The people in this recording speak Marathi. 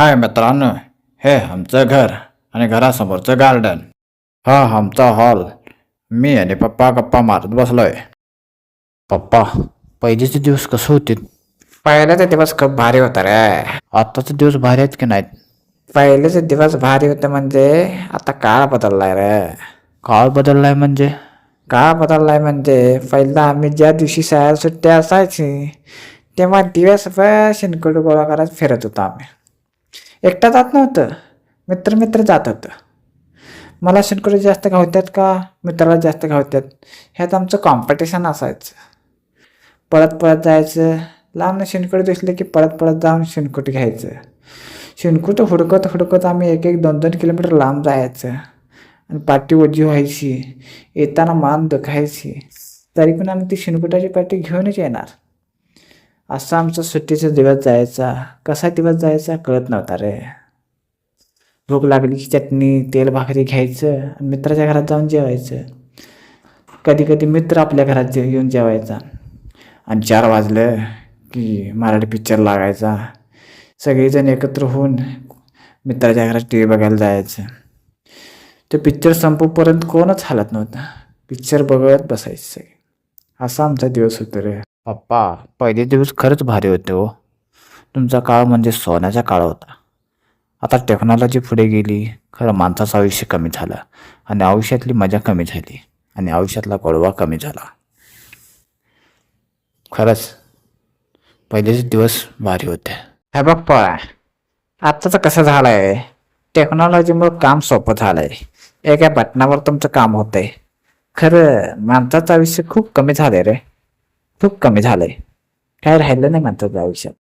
हाय मित्रांनो हे आमचं घर आणि घरासमोरचं गार्डन हा आमचा हॉल मी आणि पप्पा गप्पा मारत बसलोय. पप्पा पहिलेचे दिवस कसे होते? पहिल्याचे दिवस खूप भारी होता रे. आत्ताचे दिवस भारी आहेत की नाहीत? पहिलेचे दिवस भारी होते म्हणजे आता काळ बदललाय रे. काळ बदललाय म्हणजे? काळ बदललाय म्हणजे पहिला आम्ही ज्या दिवशी शाळा सुट्टी असायची तेव्हा दिवसभर शिनकुट गोळा करत फिरत होतो आम्ही. एकटा जात नव्हतं. मित्र मित्र जात होतं. मला शिनकुटे जास्त गावत्यात का? मित्राला जास्त गावत्यात ह्यात आमचं कॉम्पिटिशन असायचं. पळत पळत जायचं. लांबनं शिनकुट दिसले की पळत पळत जाऊन शिनकुट घ्यायचं. शिनकुट हुडकत हुडकत आम्ही एक एक दोन दोन किलोमीटर लांब जायचं. आणि पाठी ओझी व्हायची. येताना मान दुखायची. तरी पण आम्ही ती शिनकुटाची पाठी घेऊनच येणार. असा आमचा सुट्टीचा दिवस जायचा. कसा दिवस जायचा कळत नव्हता रे. भूक लागली की चटणी तेल भाकरी घ्यायचं आणि मित्राच्या घरात जाऊन जेवायचं. कधी कधी मित्र आपल्या घरात जे येऊन जेवायचा. आणि चार वाजलं की मराठी पिक्चर लागायचा. सगळेजण एकत्र होऊन मित्राच्या घरात टी व्ही बघायला जायचं. ते पिक्चर संपूपर्यंत कोणच हालत नव्हतं. पिक्चर बघत बसायचं सगळे. असा आमचा दिवस होतो रे. पप्पा पहिले दिवस खरंच भारी होते हो. तुमचा काळ म्हणजे सोन्याचा काळ होता. आता टेक्नॉलॉजी पुढे गेली खरं माणसाचं आयुष्य कमी झालं आणि आयुष्यातली मजा कमी झाली आणि आयुष्यातला गोडवा कमी झाला. खरंच पहिलेचे दिवस भारी होते. हे बघ आत्ताचं कसं झालं आहे टेक्नॉलॉजीमुळे काम सोपं झालं आहे एका बटनावर तुमचं काम होतंय. खरं माणसाचं आयुष्य खूप कमी झालं रे. खूप कमी झालंय. काय राहिलं नाही म्हणतात आयुष्यात.